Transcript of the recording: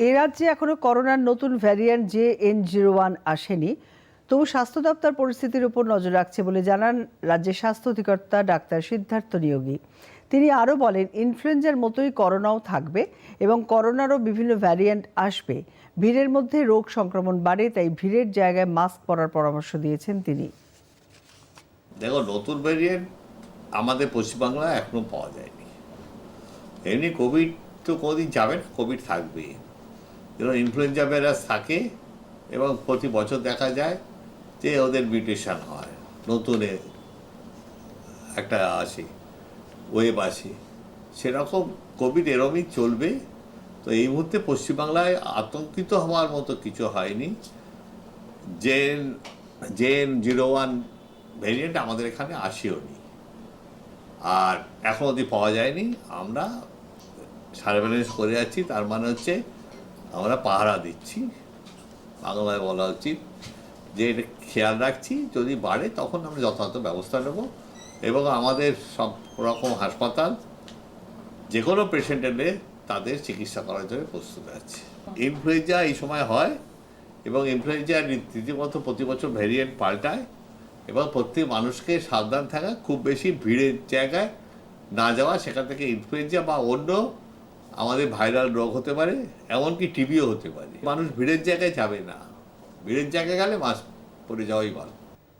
এ রাজ্যে এখনও করোনার নতুন variant J N zero one আসেনি। তবু স্বাস্থ্য দপ্তর পরিস্থিতির উপর নজর রাখছে বলে জানান রাজ্যের স্বাস্থ্য অধিকর্তা ডাক্তার সিদ্ধার্থ নিয়োগী। তিনি আরও বলেন, ইনফ্লুয়েঞ্জার মতোই করোনাও থাকবে এবং করোনারও বিভিন্ন ভ্যারিয়েন্ট আসবে। ভিড়ের মধ্যে রোগ সংক্রমণ বাড়ে, তাই ভিড়ের জায়গায় মাস্ক পরার পরামর্শ দিয়েছেন তিনি। দেখো, নতুন ভ্যারিয়েন্ট আমাদের পশ্চিমবাংলায় এখনও পাওয়া যায়নি। এমনি কোভিড তো কোনোদিন যাবে না কোভিড থাকবে যেমন ইনফ্লুয়েঞ্জা ভাইরাস থাকে এবং প্রতি বছর দেখা যায় যে ওদের মিউটেশন হয়। নতুন একটা আসে ওয়েব আসে। সেরকম কোভিড এরমই চলবে। তো এই মুহূর্তে পশ্চিমবাংলায় আতঙ্কিত হওয়ার মতো কিছু হয়নি। JN JN zero one variant আমাদের এখানে আসেও নি। আর এখন অবধি পাওয়া যায়নি। আমরা সার্ভেলেন্স করে যাচ্ছি, তার মানে হচ্ছে আমরা পাহারা দিচ্ছি। বাংলায় বলা উচিত যে, খেয়াল রাখছি, যদি বাড়ে তখন আমরা যথাযথ ব্যবস্থা নেব এবং আমাদের সব রকম হাসপাতাল যে কোনো পেশেন্ট এলে তাদের চিকিৎসা করার জন্য প্রস্তুত আছে। ইনফ্লুয়েঞ্জা এই সময় হয় এবং ইনফ্লুয়েঞ্জা রীতিমতো প্রতি বছর ভ্যারিয়েন্ট পাল্টায় এবং প্রত্যেক মানুষকে সাবধান থাকা, খুব বেশি ভিড়ের জায়গায় না যাওয়া, সেখান থেকে ইনফ্লুয়েঞ্জা বা অন্য আমাদের ভাইরাল রোগ হতে পারে, এমনকি টিবিও হতে পারে। মানুষ ভিড়ের জায়গায় যাবে না। ভিড়ের জায়গায় গেলে মাস্ক পরে যাওয়াই ভালো।